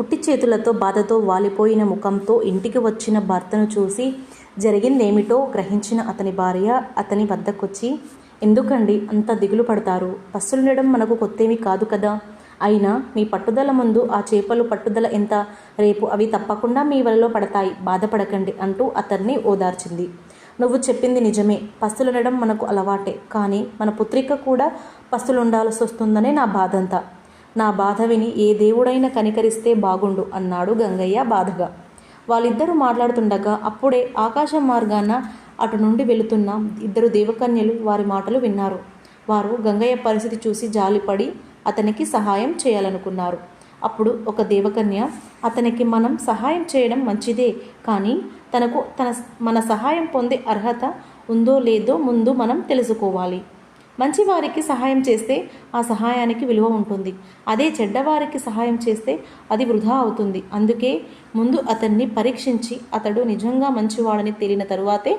పుట్టి చేతులతో బాధతో వాలిపోయిన ముఖంతో ఇంటికి వచ్చిన భర్తను చూసి జరిగిందేమిటో గ్రహించిన అతని భార్య అతని వద్దకొచ్చి ఎందుకండి అంత దిగులు పడతారు? పస్సులుండడం మనకు కొత్తేమీ కాదు కదా? అయినా మీ పట్టుదల ముందు ఆ చేపలు పట్టుదల ఎంత? రేపు అవి తప్పకుండా మీ వలలో పడతాయి. బాధపడకండి అంటూ అతన్ని ఓదార్చింది. నువ్వు చెప్పింది నిజమే. పస్తులుండడం మనకు అలవాటే. కానీ మన పుత్రిక కూడా పస్తులుండాల్సి వస్తుందనే నా బాధంతా. నా బాధ విని ఏ దేవుడైనా కనికరిస్తే బాగుండు అన్నాడు గంగయ్య బాధగా. వాళ్ళిద్దరూ మాట్లాడుతుండగా అప్పుడే ఆకాశ మార్గాన అటు నుండి వెళుతున్న ఇద్దరు దేవకన్యలు వారి మాటలు విన్నారు. వారు గంగయ్య పరిస్థితి చూసి జాలిపడి అతనికి సహాయం చేయాలనుకున్నారు. అప్పుడు ఒక దేవకన్య అతనికి మనం సహాయం చేయడం మంచిదే కానీ తనకు తన మన సహాయం పొందే అర్హత ఉందో లేదో ముందు మనం తెలుసుకోవాలి. మంచివారికి సహాయం చేస్తే ఆ సహాయానికి విలువ ఉంటుంది. అదే చెడ్డవారికి సహాయం చేస్తే అది వృధా అవుతుంది. అందుకే ముందు అతన్ని పరీక్షించి అతడు నిజంగా మంచివాడని తేలిన తరువాతే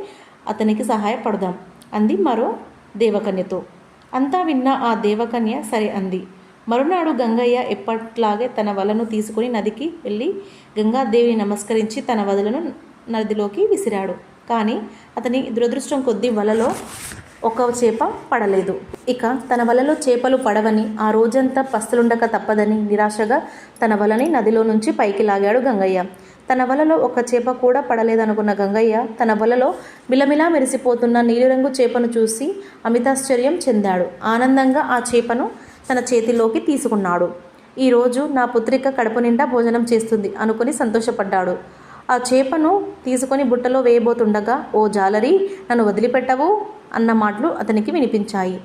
అతనికి సహాయపడదాం అంది మరో దేవకన్యతో. అంతా విన్న ఆ దేవకన్య సరే అంది. మరునాడు గంగయ్య ఎప్పట్లాగే తన వలను తీసుకుని నదికి వెళ్ళి గంగాదేవిని నమస్కరించి తన వదలను నదిలోకి విసిరాడు. కానీ అతని దురదృష్టం కొద్దీ వలలో ఒక చేప పడలేదు. ఇక తన వలలో చేపలు పడవని ఆ రోజంతా పస్తులుండక తప్పదని నిరాశగా తన వలని నదిలో నుంచి పైకి లాగాడు గంగయ్య. తన వలలో ఒక చేప కూడా పడలేదనుకున్న గంగయ్య తన వలలో మిలమిలా మెరిసిపోతున్న నీలిరంగు చేపను చూసి అమితాశ్చర్యం చెందాడు. ఆనందంగా ఆ చేపను తన చేతిలోకి తీసుకున్నాడు. ఈరోజు నా పుత్రిక కడుపు నిండా భోజనం చేస్తుంది అనుకుని సంతోషపడ్డాడు. ఆ చేపను తీసుకొని బుట్టలో వేయబోతుండగా ఓ జాలరి నన్ను వదిలిపెట్టవు అన్న మాటలు అతనికి వినిపించాయి.